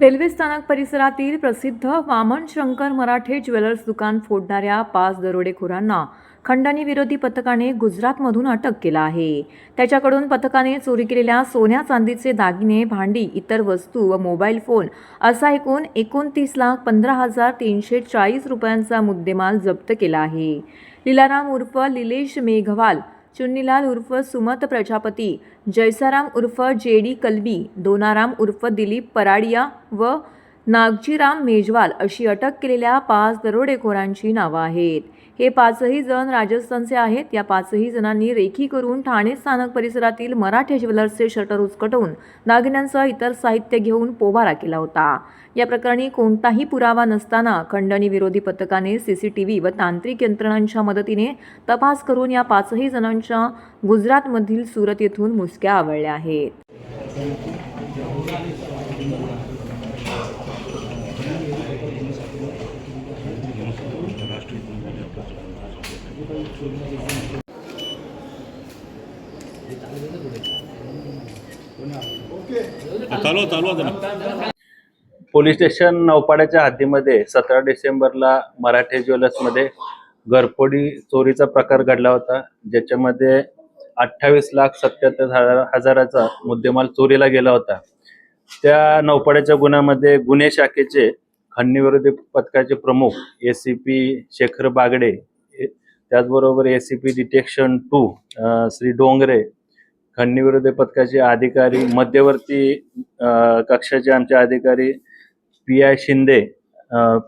Railway स्थानक परिसरातील प्रसिद्ध वामन शंकर मराठे ज्वेलर्स दुकान फोडणाऱ्या पाच दरोडेखोरांना खंडणी विरोधी पथकाने गुजरातमधून अटक केला आहे. त्याच्याकडून पथकाने चोरी केलेल्या सोन्या चांदीचे दागिने भांडी इतर वस्तू व मोबाईल फोन असा एकूण एकोणतीस लाख पंधरा हजार तीनशे चाळीस रुपयांचा मुद्देमाल जप्त केला आहे. लीलाराम उर्फ लिलेश मेघवाल चुन्नीलाल उर्फ सुमत प्रजापती जयसाराम उर्फ जे डी कलबी दोनाराम उर्फ दिलीप पराडिया व नागजीराम मेजवाल अशी अटक केलेल्या पाच दरोडेखोरांची नावं आहेत. हे पाचही जण राजस्थानचे आहेत. या पाचही जणांनी रेखी करून ठाणे स्थानक परिसरातील मराठे ज्वेलर्सचे शटर उचकटवून दागिन्यांसह इतर साहित्य घेऊन पोबारा केला होता. या प्रकरणी कोणताही पुरावा नसताना खंडणी विरोधी पथकाने सीसीटीव्ही व तांत्रिक यंत्रणांच्या मदतीने तपास करून या पाचही जणांच्या गुजरातमधील सुरत येथून मुसक्या आवळल्या आहेत. चालू चालू पोलीस स्टेशन नौपाड्याच्या हद्दीमध्ये सतरा डिसेंबरला मराठे ज्वेलर्समध्ये घरफोडी चोरीचा प्रकार घडला होता ज्याच्यामध्ये अठ्ठावीस लाख सत्याहत्तर हजार हजाराचा मुद्देमाल चोरीला गेला होता. त्या नौपाड्याच्या गुन्ह्यामध्ये गुन्हे शाखेचे खंडणीविरोधी पथकाचे प्रमुख A C P Shekhar Bagade त्याचबरोबर A C P detection two Shri Dongre खंडणीविरोधी पथकाचे अधिकारी मध्यवर्ती कक्षाचे आमचे अधिकारी P I Shinde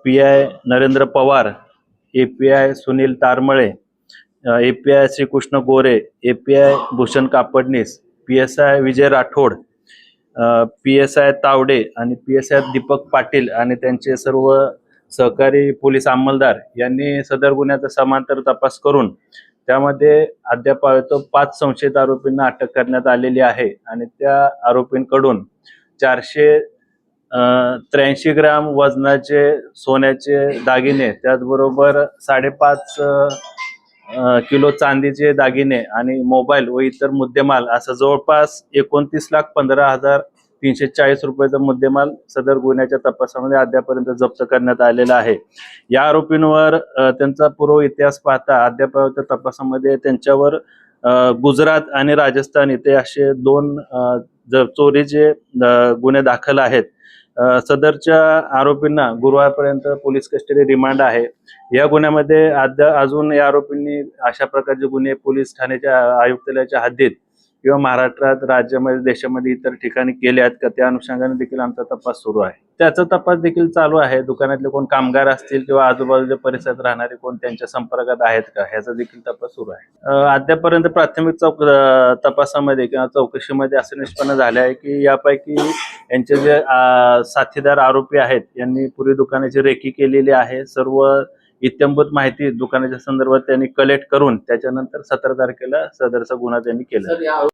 P I Narendra Pawar A P I Sunil Taramale A P I Shrikrishna Gore A P I Bhushan Kapadnis P S I Vijay Rathod P S I Tawde आणि P S I Deepak Patil आणि त्यांचे सर्व सहकारी police अंमलदार यांनी सदर गुन्ह्याचा समांतर तपास करून त्यामध्ये अद्याप पाच संशयित आरोपींना अटक करण्यात आलेली आहे आणि त्या आरोपींकडून चारशे त्र्याऐंशी ग्राम वजनाचे सोन्याचे दागिने त्याचबरोबर साडेपाच किलो चांदीचे दागिने आणि मोबाईल व इतर मुद्देमाल असं जवळपास एकोणतीस लाख पंधरा हजार तीनशे चाळीस रुपयाचा मुद्देमाल सदर गुन्ह्याच्या तपासामध्ये अद्यापर्यंत जप्त करण्यात आलेला आहे. या आरोपींवर त्यांचा पूर्व इतिहास पाहता अद्याप तपासामध्ये त्यांच्यावर अ, गुजरात आणि राजस्थान इथे असे दोन चोरीचे गुन्हे दाखल आहेत सदरच्या आरोपींना गुरुवारपर्यंत पोलीस कस्टडी रिमांड आहे. या गुन्ह्यामध्ये अद्या अजून या आरोपींनी अशा प्रकारचे गुन्हे पोलीस ठाण्याच्या आयुक्तालयाच्या हद्दीत किंवा महाराष्ट्रात राज्यामध्ये देशामध्ये इतर ठिकाणी केले आहेत का त्या अनुषंगाने देखील आमचा तपास सुरू आहे. त्याचा तपास देखील चालू आहे. दुकानातले कोण कामगार असतील किंवा आजूबाजूच्या परिसरात राहणारे कोण त्यांच्या संपर्कात आहेत का ह्याचा देखील तपास सुरू आहे. अद्यापर्यंत प्राथमिक चौक तपासामध्ये किंवा चौकशीमध्ये असं निष्पन्न झाले आहे की यापैकी यांचे जे साथीदार आरोपी आहेत यांनी पूर्वी दुकानाची रेकी केलेली आहे. सर्व इत्यंभूत माहिती दुकानाच्या संदर्भात त्यांनी कलेक्ट करून त्याच्यानंतर सतरा तारखेला सदरचा गुन्हा त्यांनी केला.